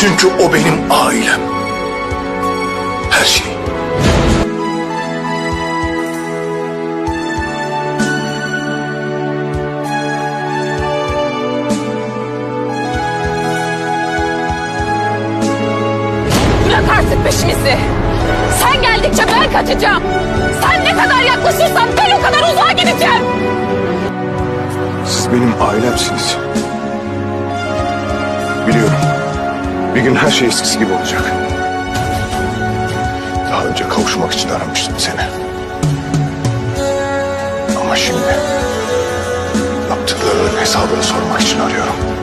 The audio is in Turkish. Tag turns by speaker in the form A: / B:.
A: Çünkü o benim ailem. Her şey.
B: Bırak artık peşimizi. Sen geldikçe ben kaçacağım. Sen ne kadar yaklaşırsan ben o kadar uzağa gideceğim.
A: Siz benim ailemsiniz. Bir gün her şey eskisi gibi olacak. Daha önce kavuşmak için aramıştım seni. Ama şimdi yaptıklarının hesabını sormak için arıyorum.